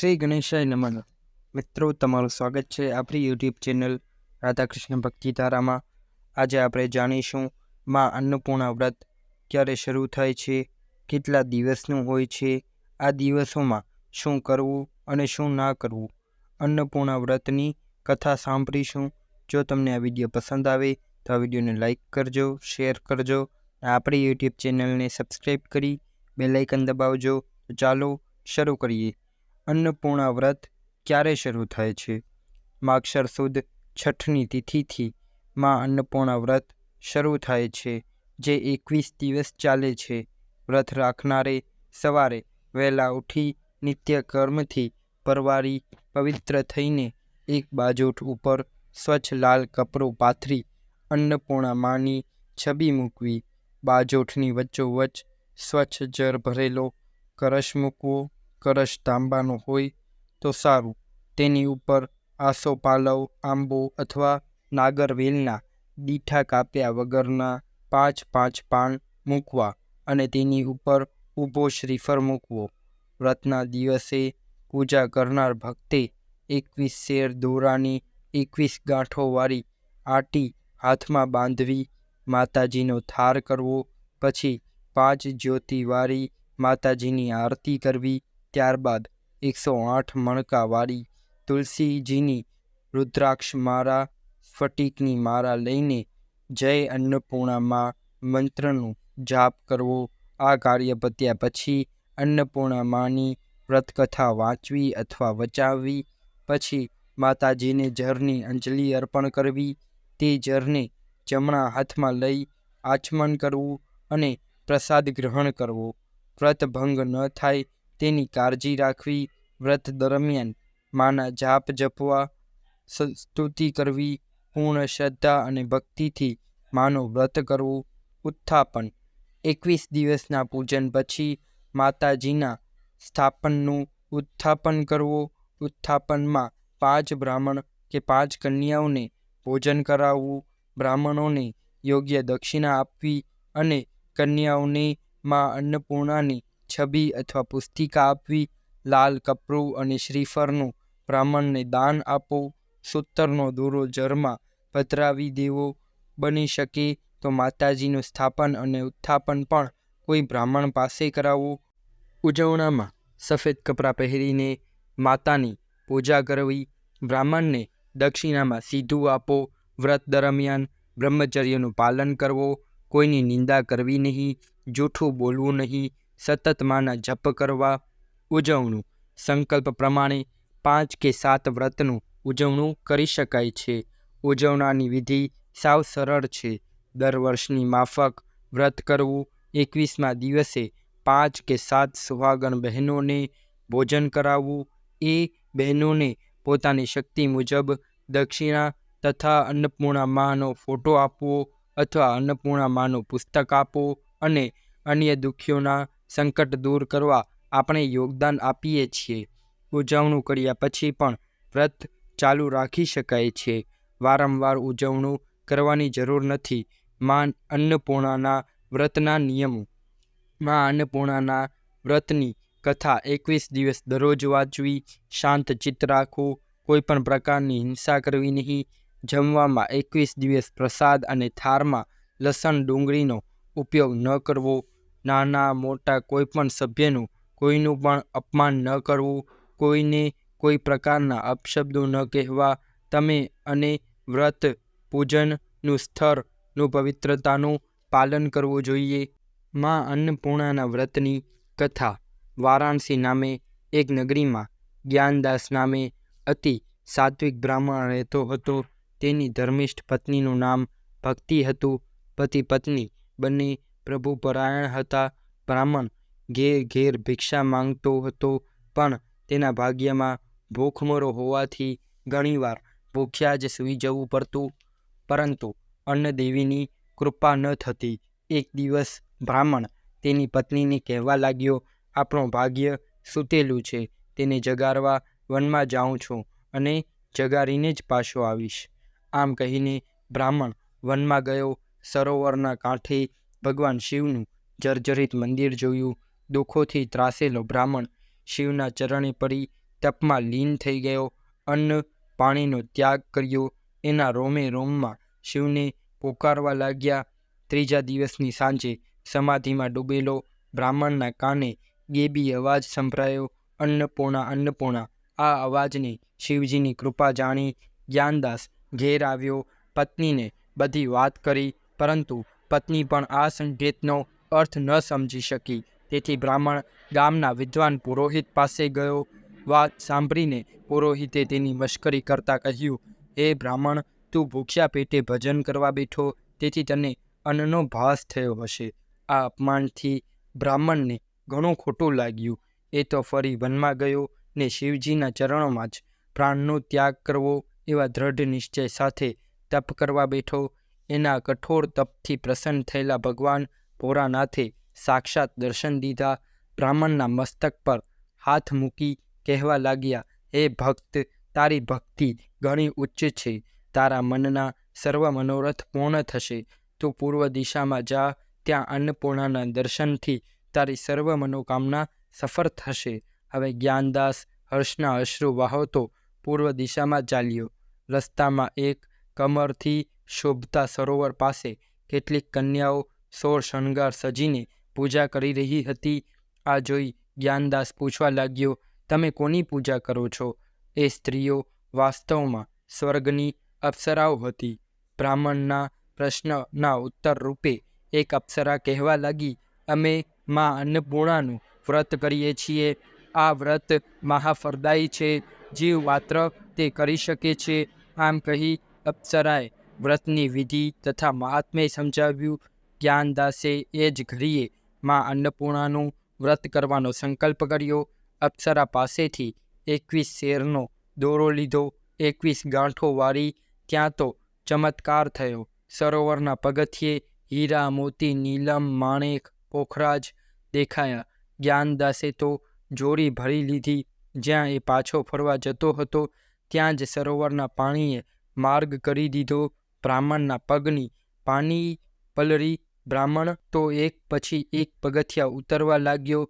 શ્રી ગણેશાય નમન મિત્રો તમારું સ્વાગત છે આપણી યુટ્યુબ ચેનલ રાધાકૃષ્ણ ભક્તિધારામાં આજે આપણે જાણીશું માં અન્નપૂર્ણા વ્રત. ક્યારે શરૂ થાય છે? કેટલા દિવસનું હોય છે? આ દિવસોમાં શું કરવું અને શું ના કરવું? અન્નપૂર્ણા વ્રતની કથા સાંભળીશું. જો તમને આ વીડિયો પસંદ આવે, તો આ વિડીયોને લાઇક કરજો, શેર કરજો અને આપણી યુટ્યુબ ચેનલને સબસ્ક્રાઈબ કરી બેલાઇકન દબાવજો. ચાલો શરૂ કરીએ. અન્નપૂર્ણા વ્રત ક્યારે શરૂ થાય છે? માક્ષર સુદ છઠની તિથિથી માં અન્નપૂર્ણા વ્રત શરૂ થાય છે, જે એકવીસ દિવસ ચાલે છે. વ્રત રાખનારે સવારે વહેલા ઉઠી નિત્ય કર્મથી પરવારી પવિત્ર થઈને એક બાજોઠ ઉપર સ્વચ્છ લાલ કપડું પાથરી અન્નપૂર્ણા માની છબી મૂકવી. બાજોઠની વચ્ચોવચ્ચ સ્વચ્છ જર ભરેલો કરશ મૂકવો. કળશ તાંબાનો હોય તો સારું. તેની ઉપર આસો પાલવ, આંબો અથવા નાગરવેલના દીઠા કાપ્યા વગરના પાંચ પાંચ પાન મૂકવા અને તેની ઉપર ઊભો શ્રીફર મૂકવો. વ્રતના દિવસે પૂજા કરનાર ભક્તે એકવીસ શેર દોરાની એકવીસ ગાંઠોવાળી આટી હાથમાં બાંધવી, માતાજીનો થાર કરવો, પછી પાંચ જ્યોતિવાળી માતાજીની આરતી કરવી ત્યારબાદ એકસો આઠ મણકાવાળી તુલસીજીની રુદ્રાક્ષ મારા સ્ફટિકની મારા લઈને જય અન્નપૂર્ણામાં મંત્રનું જાપ કરવો. આ કાર્ય પત્યા પછી અન્નપૂર્ણામાની વ્રતકથા વાંચવી અથવા વચાવવી, પછી માતાજીને જરની અંજલિ અર્પણ કરવી, તે જરને જમણા હાથમાં લઈ આચમન કરવું અને પ્રસાદ ગ્રહણ કરવો. વ્રત ભંગ ન થાય તેની કાળજી રાખવી વ્રત દરમિયાન માના જાપ જપવા સ્તુતિ કરવી, પૂર્ણ શ્રદ્ધા અને ભક્તિથી માનું વ્રત કરવું, ઉત્થાપન. એકવીસ દિવસના પૂજન પછી માતાજીના સ્થાપનનું ઉત્થાપન કરવું. ઉત્થાપનમાં પાંચ બ્રાહ્મણ કે પાંચ કન્યાઓને ભોજન કરાવવું, બ્રાહ્મણોને યોગ્ય દક્ષિણા આપવી અને કન્યાઓને માં અન્નપૂર્ણાની છબી અથવા પુસ્તિકા આપવી, લાલ કપડું અને શ્રીફળનું બ્રાહ્મણને દાન આપવું સૂતરનો દોરો જરમાં પધરાવી દેવો, બની શકે તો માતાજીનું સ્થાપન અને ઉત્થાપન પણ કોઈ બ્રાહ્મણ પાસે કરાવવું ઉજવણામાં સફેદ કપડાં પહેરીને માતાની પૂજા કરવી, બ્રાહ્મણને દક્ષિણામાં સીધું આપો, વ્રત દરમિયાન બ્રહ્મચર્યનું પાલન કરવો, કોઈની નિંદા કરવી નહીં, જૂઠું બોલવું નહીં સતત માના જપ કરવા, ઉજવણું. સંકલ્પ પ્રમાણે પાંચ કે સાત વ્રતનું ઉજવણું કરી શકાય છે. ઉજવણાની વિધિ સાવ સરળ છે. દર વર્ષની માફક વ્રત કરવું એકવીસમા દિવસે પાંચ કે સાત સુહાગણ બહેનોને ભોજન કરાવવું. એ બહેનોને પોતાની શક્તિ મુજબ દક્ષિણા તથા અન્નપૂર્ણા માનો ફોટો આપવો અથવા અન્નપૂર્ણા માનું પુસ્તક આપો અને અન્ય દુઃખીઓના સંકટ દૂર કરવા આપણે યોગદાન આપીએ છીએ. ઉજવણું કર્યા પછી પણ વ્રત ચાલુ રાખી શકાય છે. વારંવાર ઉજવણું કરવાની જરૂર નથી. માં અન્નપૂર્ણાના વ્રતના નિયમો. માં અન્નપૂર્ણાના વ્રતની કથા એકવીસ દિવસ દરરોજ વાંચવી, શાંત ચિત્ત રાખવું, કોઈ પણ પ્રકારની હિંસા કરવી નહીં. જમવામાં એકવીસ દિવસ પ્રસાદ અને થારમાં લસણ ડુંગળીનો ઉપયોગ ન કરવો. નાના, મોટા કોઈ પણ સભ્યનું કોઈનું પણ અપમાન ન કરવું, કોઈને કોઈ પ્રકારના અપશબ્દો ન કહેવા, તમે અને વ્રત, પૂજનનું સ્થળનું પવિત્રતાનું પાલન કરવું જોઈએ. માં અન્નપૂર્ણાના વ્રતની કથા વારાણસી નામે એક નગરીમાં જ્ઞાનદાસ નામે અતિ સાત્વિક બ્રાહ્મણ રહેતો હતો. તેની ધર્મિષ્ઠ પત્નીનું નામ ભક્તિ હતું. પતિ પત્ની બંને પ્રભુપરાયણ હતા. બ્રાહ્મણ ઘેર ઘેર ભિક્ષા માંગતો હતો, પણ તેના ભાગ્યમાં ભૂખમરો હોવાથી ઘણીવાર ભૂખ્યા જ સૂઈ જવું પડતું. પરંતુ અન્નદેવીની કૃપા ન થતી, એક દિવસ બ્રાહ્મણ તેની પત્નીને કહેવા લાગ્યો, આપણું ભાગ્ય સૂતેલું છે, તેને જગાડવા વનમાં જાઉં છું અને જગાડીને જ પાછો આવીશ. આમ કહીને બ્રાહ્મણ વનમાં ગયો, સરોવરના કાંઠે ભગવાન શિવનું જર્જરિત મંદિર જોયું. દુઃખોથી ત્રાસેલો બ્રાહ્મણ શિવના ચરણે પડી તપમાં લીન થઈ ગયો. અન્ન પાણીનો ત્યાગ કર્યો. એના રોમે રોમમાં શિવને પોકારવા લાગ્યા. ત્રીજા દિવસની સાંજે સમાધિમાં ડૂબેલો બ્રાહ્મણના કાને ગેબી અવાજ સંભળાયો. અન્નપૂર્ણા અન્નપૂર્ણા, આ અવાજને શિવજીની કૃપા જાણી. જ્ઞાનદાસ ઘેર આવ્યો. પત્નીને બધી વાત કરી, પરંતુ પત્ની પણ આ સંકેતનો અર્થ ન સમજી શકી. તેથી બ્રાહ્મણ ગામના વિદ્વાન પુરોહિત પાસે ગયો. વાત સાંભળીને પુરોહિતે તેની મશ્કરી કરતા કહ્યું, હે બ્રાહ્મણ, તું ભૂખ્યા પેટે ભજન કરવા બેઠો, તેથી તને અન્નનો ભાસ થયો હશે. આ અપમાનથી બ્રાહ્મણને ઘણું ખોટું લાગ્યું. એ તો ફરી વનમાં ગયો ને શિવજીના ચરણોમાં જ પ્રાણનો ત્યાગ કરવો એવા દ્રઢ નિશ્ચય સાથે તપ કરવા બેઠો. એના કઠોર તપથી પ્રસન્ન થયેલા ભગવાન ભોરાનાથે સાક્ષાત દર્શન દીધા. બ્રાહ્મણના મસ્તક પર હાથ મૂકી કહેવા લાગ્યા, હે ભક્ત, તારી ભક્તિ ઘણી ઉચ્ચ છે. તારા મનના સર્વ મનોરથ પૂર્ણ થશે. તું પૂર્વ દિશામાં જા. ત્યાં અન્નપૂર્ણાના દર્શનથી તારી સર્વ મનોકામના સફળ થશે. હવે જ્ઞાનદાસ હર્ષના અશ્રુ વાહોતો પૂર્વ દિશામાં ચાલ્યો. રસ્તામાં એક કમરથી શોભતા સરોવર પાસે કેટલીક કન્યાઓ સોળ શણગાર સજીને પૂજા કરી રહી હતી. આ જોઈ જ્ઞાનદાસ પૂછવા લાગ્યો, તમે કોની પૂજા કરો છો? એ સ્ત્રીઓ વાસ્તવમાં સ્વર્ગની અપ્સરાઓ હતી. બ્રાહ્મણના પ્રશ્નના ઉત્તર રૂપે એક અપ્સરા કહેવા લાગી, અમે માં અન્નપૂર્ણાનું વ્રત કરીએ છીએ. આ વ્રત મહાફળદાયી છે. જીવ માત્ર તે કરી શકે છે. આમ કહી અપ્સરાએ વ્રતની વિધિ તથા મહાત્મ્ય સમજાવ્યું જ્ઞાનદાસે એ જ ઘડીએ માં અન્નપૂર્ણાનું વ્રત કરવાનો સંકલ્પ કર્યો. અપ્સરા પાસેથી એકવીસ શેરનો દોરો લીધો. એકવીસ ગાંઠો વાળી ત્યાં તો ચમત્કાર થયો. સરોવરના પગથિયે હીરા, મોતી, નીલમ, માણેક, પોખરાજ દેખાયા. જ્ઞાનદાસે તો જોડી ભરી લીધી. જ્યાં એ પાછો ફરવા જતો હતો, ત્યાં જ સરોવરના પાણીએ માર્ગ કરી દીધો. બ્રાહ્મણના પગની પાણી પલરી બ્રાહ્મણ તો એક પછી એક પગથિયા ઉતરવા લાગ્યો.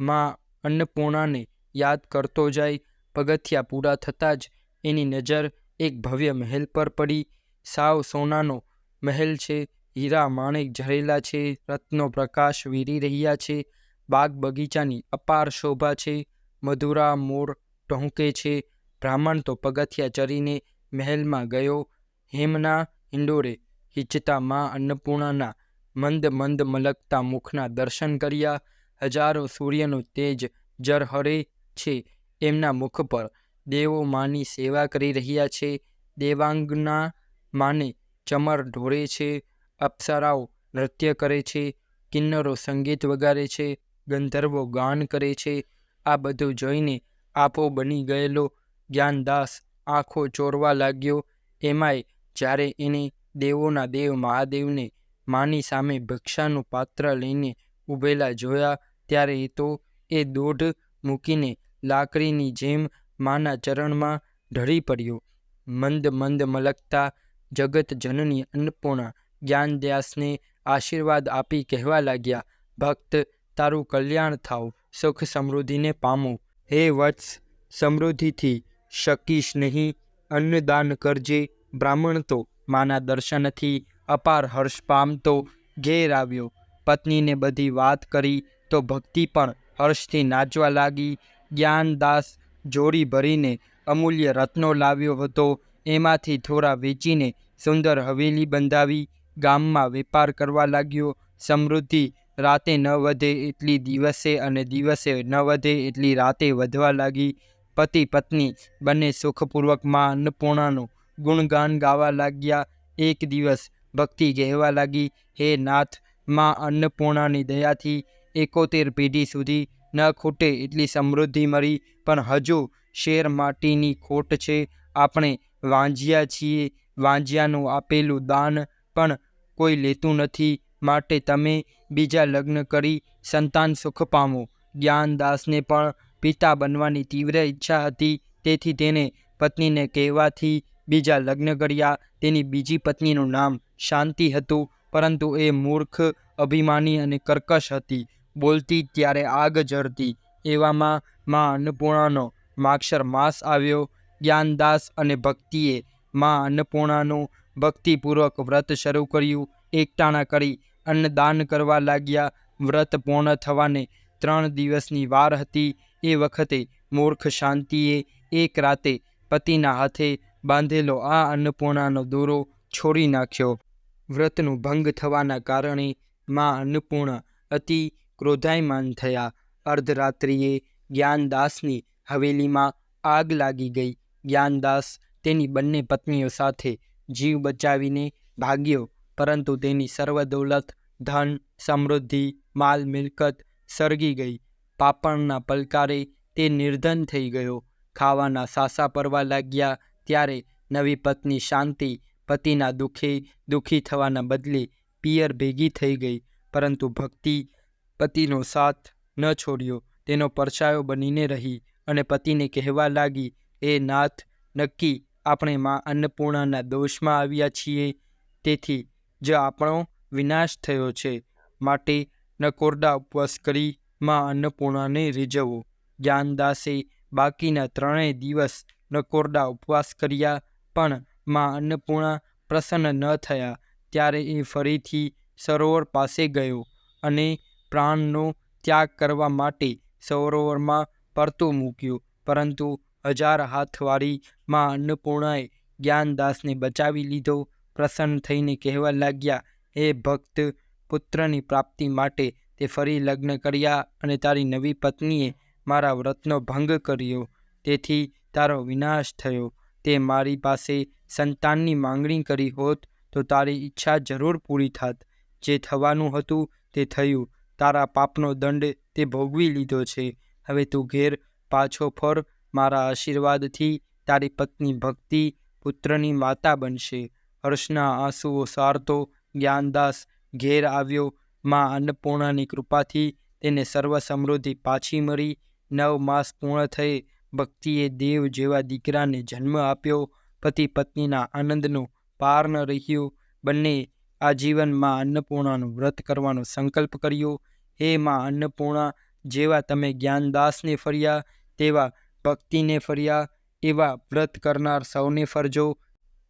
માં અન્નપૂર્ણાને યાદ કરતો જાય. પગથિયા પૂરા થતાં જ એની નજર એક ભવ્ય મહેલ પર પડી. સાવ સોનાનો મહેલ છે. હીરા માણેક ઝરેલા છે. રત્નો પ્રકાશ વીરી રહ્યા છે. બાગ બગીચાની અપાર શોભા છે. મધુરા મોર ટહોંકે છે. બ્રાહ્મણ તો પગથિયા ચરીને મહેલમાં ગયો. હેમના હિંડોરે હિંચતા મા અન્નપૂર્ણાના મંદ મંદ મલકતા મુખના દર્શન કર્યા. હજારો સૂર્યનું તેજ જરહરે છે. એમના મુખ પર દેવો માની સેવા કરી રહ્યા છે. દેવાંગના માને ચમર ઢોળે છે. અપ્સરાઓ નૃત્ય કરે છે. કિન્નરો સંગીત વગાડે છે. ગંધર્વો ગાન કરે છે. આ બધું જોઈને આપો બની ગયેલો જ્ઞાનદાસ આંખો ચોરવા લાગ્યો. એમાંય જ્યારે એને દેવોના દેવ મહાદેવને માની સામે ભિક્ષાનું પાત્ર લઈને ઊભેલા જોયા, ત્યારે એ તો એ દોઢ મૂકીને લાકડીની જેમ માના ચરણમાં ઢળી પડ્યો. મંદ મંદ મલકતા જગત જનની અન્નપૂર્ણા જ્ઞાનદાસને આશીર્વાદ આપી કહેવા લાગ્યા, ભક્ત, તારું કલ્યાણ થાવ, સુખ સમૃદ્ધિને પામો. હે વત્સ, સમૃદ્ધિથી શકીશ નહીં. અન્નદાન કરજે બ્રાહ્મણ તો માના દર્શનથી અપાર હર્ષ પામતો ઘેર આવ્યો. પત્નીને બધી વાત કરી તો ભક્તિ પણ હર્ષથી નાચવા લાગી. જ્ઞાનદાસ જોડી ભરીને અમૂલ્ય રત્નો લાવ્યો હતો. એમાંથી થોડા વેચીને સુંદર હવેલી બંધાવી ગામમાં વેપાર કરવા લાગ્યો. સમૃદ્ધિ રાતે ન વધે એટલી દિવસે અને દિવસે ન વધે એટલી રાતે વધવા લાગી. પતિ પત્ની બંને સુખપૂર્વકમાં અન્નપૂર્ણાનું ગુણગાન ગાવા લાગ્યા એક દિવસ. ભક્તિ કહેવા લાગી, હે નાથ, માં અન્નપૂર્ણાની દયાથી એકોતેર પેઢી સુધી ન ખૂટે એટલી સમૃદ્ધિ મળી પણ હજુ શેર માટીની ખોટ છે. આપણે વાંજ્યા છીએ, વાંજ્યાનું આપેલું દાન પણ કોઈ લેતું નથી. માટે તમે બીજા લગ્ન કરી સંતાન સુખ પામો. જ્ઞાનદાસને પણ પિતા બનવાની તીવ્ર ઈચ્છા હતી. તેથી તેને પત્નીને કહેવાથી બીજા લગ્ન કર્યા. તેની બીજી પત્નીનું નામ શાંતિ હતું, પરંતુ એ મૂર્ખ, અભિમાની અને કર્કશ હતી. બોલતી ત્યારે આગ જરતી. એવામાં માં અન્નપૂર્ણાનો માક્ષર માસ આવ્યો. જ્ઞાનદાસ અને ભક્તિએ માં અન્નપૂર્ણાનું ભક્તિપૂર્વક વ્રત શરૂ કર્યું. એકટાણા કરી અન્નદાન કરવા લાગ્યા. વ્રત પૂર્ણ થવાને ત્રણ દિવસની વાર હતી. એ વખતે મૂર્ખ શાંતિએ એક રાતે પતિના હાથે બાંધેલો આ અન્નપૂર્ણાનો દોરો છોડી નાખ્યો. વ્રતનું ભંગ થવાના કારણે મા અન્નપૂર્ણા અતિ ક્રોધાયમાન થયા. અર્ધરાત્રિએ જ્ઞાનદાસની હવેલીમાં આગ લાગી ગઈ. જ્ઞાનદાસ તેની બંને પત્નીઓ સાથે જીવ બચાવીને ભાગ્યો, પરંતુ તેની સર્વ દૌલત ધન, સમૃદ્ધિ, માલ, મિલકત સળગી ગઈ. પાપણના પલકારે તે નિર્ધન થઈ ગયો. ખાવાના સાસા પરવા લાગ્યા ત્યારે નવી પત્ની શાંતિ, પતિના દુઃખે દુઃખી થવાના બદલે પિયર ભેગી થઈ ગઈ. પરંતુ ભક્તિ પતિનો સાથ ન છોડ્યો. તેનો પરછાયો બનીને રહી અને પતિને કહેવા લાગી, એ નાથ, નક્કી આપણે માં અન્નપૂર્ણાના દોષમાં આવ્યા છીએ. તેથી જ આપણો વિનાશ થયો છે. માટે નકોરડા ઉપવાસ કરી માં અન્નપૂર્ણાને રીઝવવું જ્ઞાનદાસે બાકીના ત્રણેય દિવસ નકોરડા ઉપવાસ કર્યા, પણ માં અન્નપૂર્ણા પ્રસન્ન ન થયા, ત્યારે એ ફરીથી સરોવર પાસે ગયો અને પ્રાણનો ત્યાગ કરવા માટે સરોવરમાં પરતું મૂક્યું. પરંતુ હજાર હાથવાળી માં અન્નપૂર્ણાએ જ્ઞાનદાસને બચાવી લીધો. પ્રસન્ન થઈને કહેવા લાગ્યા, હે ભક્ત, પુત્રની પ્રાપ્તિ માટે તે ફરી લગ્ન કર્યા અને તારી નવી પત્નીએ મારા વ્રતનો ભંગ કર્યો. તેથી તારો વિનાશ થયો. તે મારી પાસે સંતાનની માંગણી કરી હોત તો તારી ઈચ્છા જરૂર પૂરી થાત. જે થવાનું હતું તે થયું. તારા પાપનો દંડ તે ભોગવી લીધો છે. હવે તું ઘેર પાછો ફર. મારા આશીર્વાદથી તારી પત્ની ભક્તિ પુત્રની માતા બનશે. હર્ષના આંસુઓ સારતો જ્ઞાનદાસ ઘેર આવ્યો માં અન્નપૂર્ણાની કૃપાથી તેને સર્વ સમૃદ્ધિ પાછી મળી. નવ માસ પૂર્ણ થઈ, ભક્તિએ દેવ જેવા દીકરાને જન્મ આપ્યો. પતિ પત્નીના આનંદનો પાર ન રહ્યો. બંને આજીવનમાં અન્નપૂર્ણાનું વ્રત કરવાનો સંકલ્પ કર્યો. હે માં અન્નપૂર્ણા, જેવા તમે જ્ઞાનદાસને ફર્યા, તેવા ભક્તિને ફર્યા, એવા વ્રત કરનાર સૌને ફરજો.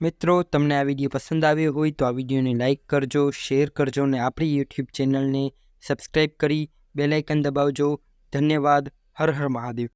મિત્રો, તમને આ વીડિયો પસંદ આવ્યો હોય તો આ વિડીયોને લાઇક કરજો શેર કરજો અને આપણી યુટ્યુબ ચેનલને સબસ્ક્રાઈબ કરી બેલાઇકન દબાવજો. ધન્યવાદ. હર હર મહાદેવ.